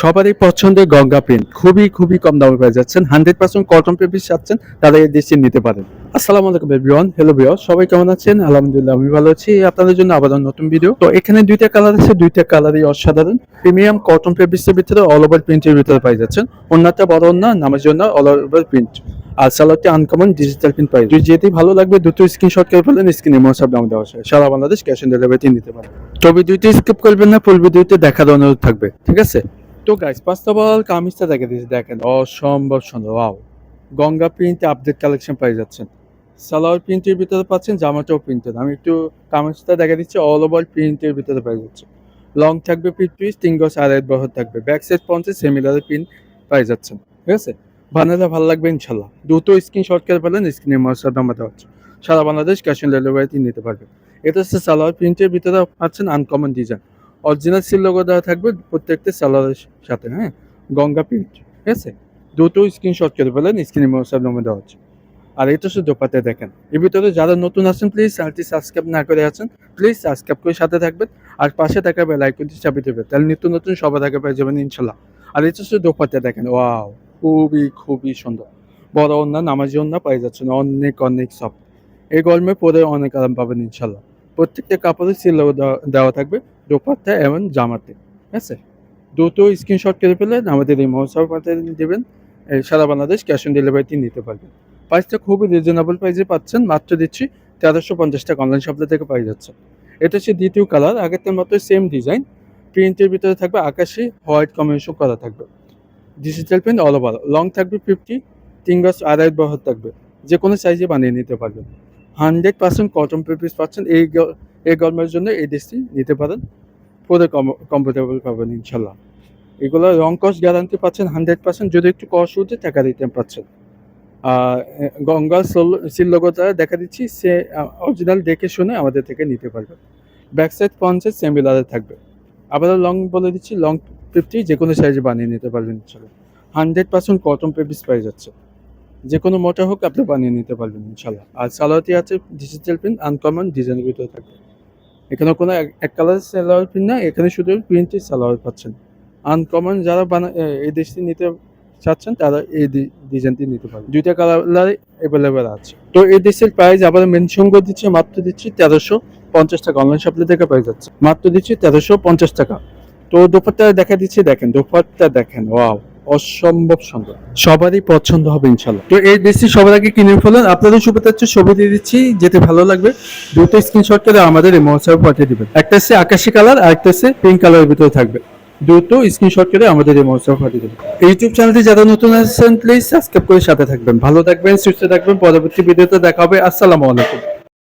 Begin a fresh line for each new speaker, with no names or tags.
সবারই পছন্দের গঙ্গা প্রিন্ট খুবই খুবই কম দামে পেয়ে যাচ্ছেন। হান্ড্রেড পার্সেন্ট কটন পেপিস চাচ্ছেন তারা এই দেশে নিতে পারেন। আসসালামু আলাইকুম এভরিওয়ান হ্যালো বিয়র সবাই কেমন আছেন? আলহামদুলিল্লাহ, আমি ভালো আছি। আপনাদের জন্য আবার নতুন ভিডিও তো এখানে দুইটা কালার আছে, দুইটা কালারই অসাধারণ। প্রিমিয়াম কটন পেপিসের ভিতরে অল ওভার প্রিন্টের ভিতরে পাই যাচ্ছেন। অন্যটা বড় না নামের জন্য অল ওভার প্রিন্ট আর সালোয়ারটি আনকমন ডিজিটাল প্রিন্ট পাই। যদি যেটি ভালো লাগবে দুটো স্ক্রিনশট করে ফেলেন স্ক্রিনে মোসাব নাম দেওয়া আছে। সারা বাংলাদেশ ক্যাশ অন ডেলিভারিতে নিতে পারেন। তবে দুইটি স্কিপ করবেন না ফুল ভিডিওতে দেখার অনুরোধ থাকবে। ঠিক আছে? তো গাইস ফার্স্ট অফ কামিজটা দেখে দিয়েছি, দেখেন। অসম্ভব সুন্দর ওয়াও গঙ্গা প্রিন্টে আপডেট কালেকশন পাই যাচ্ছেন। সালোয়ার প্রিন্টের ভিতরে পাচ্ছেন, জামাটাও প্রিন্টেড আমি একটু কামিজটা দেখা দিচ্ছি অল ওভার প্রিন্টের ভিতরে পাই যাচ্ছে। লং থাকবে পিট পিস তিন গজ আড়াই বহর থাকবে। ব্যাক সাইড পঞ্চাশ সেমিলার প্রিন্ট পাই যাচ্ছেন, ঠিক আছে? বানালে ভালো লাগবে ইনশাল্লাহ দুটো স্ক্রিনশট করে ফেলেন স্ক্রিনে মশার নাম্বার দেওয়া হচ্ছে। সারা বাংলাদেশ ক্যাশ অন ডেলিভারিতে নিতে পারবেন এটা হচ্ছে সালোয়ার প্রিন্টের ভিতরে পাচ্ছেন uncommon design original seal logo দেওয়া থাকবে প্রত্যেকটা সালোয়ারের সাথে হ্যাঁ? গঙ্গা প্রিন্ট ঠিক আছে? দুটো স্ক্রিনশট করে ফেলেন স্ক্রিনে মশার নাম্বার দেওয়া হচ্ছে আর এটা হচ্ছে দোপাতে দেখেন। এর ভিতরে যারা নতুন আছেন প্লিজ চ্যানেলটি সাবস্ক্রাইব না করে আছেন প্লিজ সাবস্ক্রাইব করে সাথে থাকবেন। আর পাশে থাকা বেল আইকনটি চাপি দেবে তাহলে নিত্য নতুন সবার আগে পেয়ে যাবেন, ইনশাল্লাহ। আর এটা হচ্ছে দোপাতে দেখেন, ওয়াও, খুবই খুবই সুন্দর। বড় অন্যা, নামাজি অন্যা পাই যাচ্ছেন, অনেক অনেক সব এই গরমে পরে অনেক আরাম পাবেন, ইনশাল্লাহ। প্রত্যেকটা কাপড়ে সিল দেওয়া থাকবে। দোপাট্টা এবং জামাতে, ঠিক আছে? দুটো স্ক্রিনশট করে ফেলে আমাদের এই মহোৎসব দেবেন সারা বাংলাদেশ ক্যাশ অন ডেলিভারিতে নিতে পারবেন। প্রাইসটা খুবই রিজনেবল প্রাইসে পাচ্ছেন, মাত্র দিচ্ছি তেরোশো পঞ্চাশ টাকা অনলাইন শপে থেকে পাই যাচ্ছে। এটা হচ্ছে দ্বিতীয় কালার আগের মতো সেম ডিজাইন প্রিন্টের ভিতরে থাকবে আকাশি হোয়াইট কম্বিনেশন করা থাকবে। Digital print all over long থাকবে ফিফটি তিন গজ আড়াই বহর থাকবে। যে কোনো সাইজে বানিয়ে নিতে পারবেন। হান্ড্রেড পার্সেন্ট কটন পেপিস পাচ্ছেন এই এই গরমের জন্য এই ড্রেসটি নিতে পারেন। পুরো কমফোর্টেবল পাবেন ইনশাল্লাহ। এগুলো রং কস্ট গ্যারান্টি পাচ্ছেন হান্ড্রেড পার্সেন্ট। যদি একটু কস্ট উঠে, টাকা দিতে পাচ্ছেন। আর গঙ্গা লোগোটা দেখা দিচ্ছি, সে অরিজিনাল দেখে শুনে আমাদের থেকে নিতে পারবেন ব্যাক সাইড পঞ্চাশ সেমিলারে থাকবে। আবার লং বলে দিচ্ছি লং ফিফটি যে কোনো সাইজে বানিয়ে নিতে পারবেন ইনশাল্লাহ। হান্ড্রেড পার্সেন্ট কটন পেপিস পাই যাচ্ছে। যে কোনো মোটা হোক আপনি বানিয়ে নিতে পারবেন ইনশাল্লাহ আর সালোয়ারটি আছে ডিজিটাল প্রিন্ট আনকমন ডিজাইনের ভিতরে থাকবে। এখানে কোনো এক- কালার সালোয়ার প্রিন্ট না, এখানে শুধু প্রিন্টের সালোয়ার পাচ্ছেন। আনকমন যারা এই দেশটি নিতে চাচ্ছেন, তারা এই ডিজাইনটি নিতে পারবেন। দুইটা কালার অ্যাভেলেবেল আছে। তো এই দেশের প্রাইস আবার মেনশন করে দিচ্ছি, মাত্র দিচ্ছি তেরোশো পঞ্চাশ টাকা। অনলাইন শপলে থেকে পেয়ে যাচ্ছে। মাত্র দিচ্ছি তেরোশো পঞ্চাশ টাকা। তো দুপারটা দেখা দিচ্ছি, দেখেন দুপারটা দেখেন ওয়াও অসম্ভব সুন্দর। সবারই পছন্দ হবে ইনশাল্লাহ তো এই দেশটি সবার আগে কিনে ফেলেন। আপনাদের হচ্ছে ছবি দিয়ে দিচ্ছি যেতে ভালো লাগবে। দুটো স্ক্রিনশট করে আমাদের এই মহোৎসবে পাঠিয়ে দিবেন। একটা হচ্ছে আকাশি কালার আর একটা হচ্ছে পিঙ্ক কালারের ভিতরে থাকবে। দুটো স্ক্রিনশট করে আমাদের এই মহোৎসব পাঠিয়ে দেবেন। ইউটিউব চ্যানেলটি যারা নতুন আছেন প্লিজ সাবস্ক্রাইব করে সাথে থাকবেন। ভালো থাকবেন সুস্থ থাকবেন। পরবর্তী ভিডিওতে দেখা হবে। আসসালামু আলাইকুম।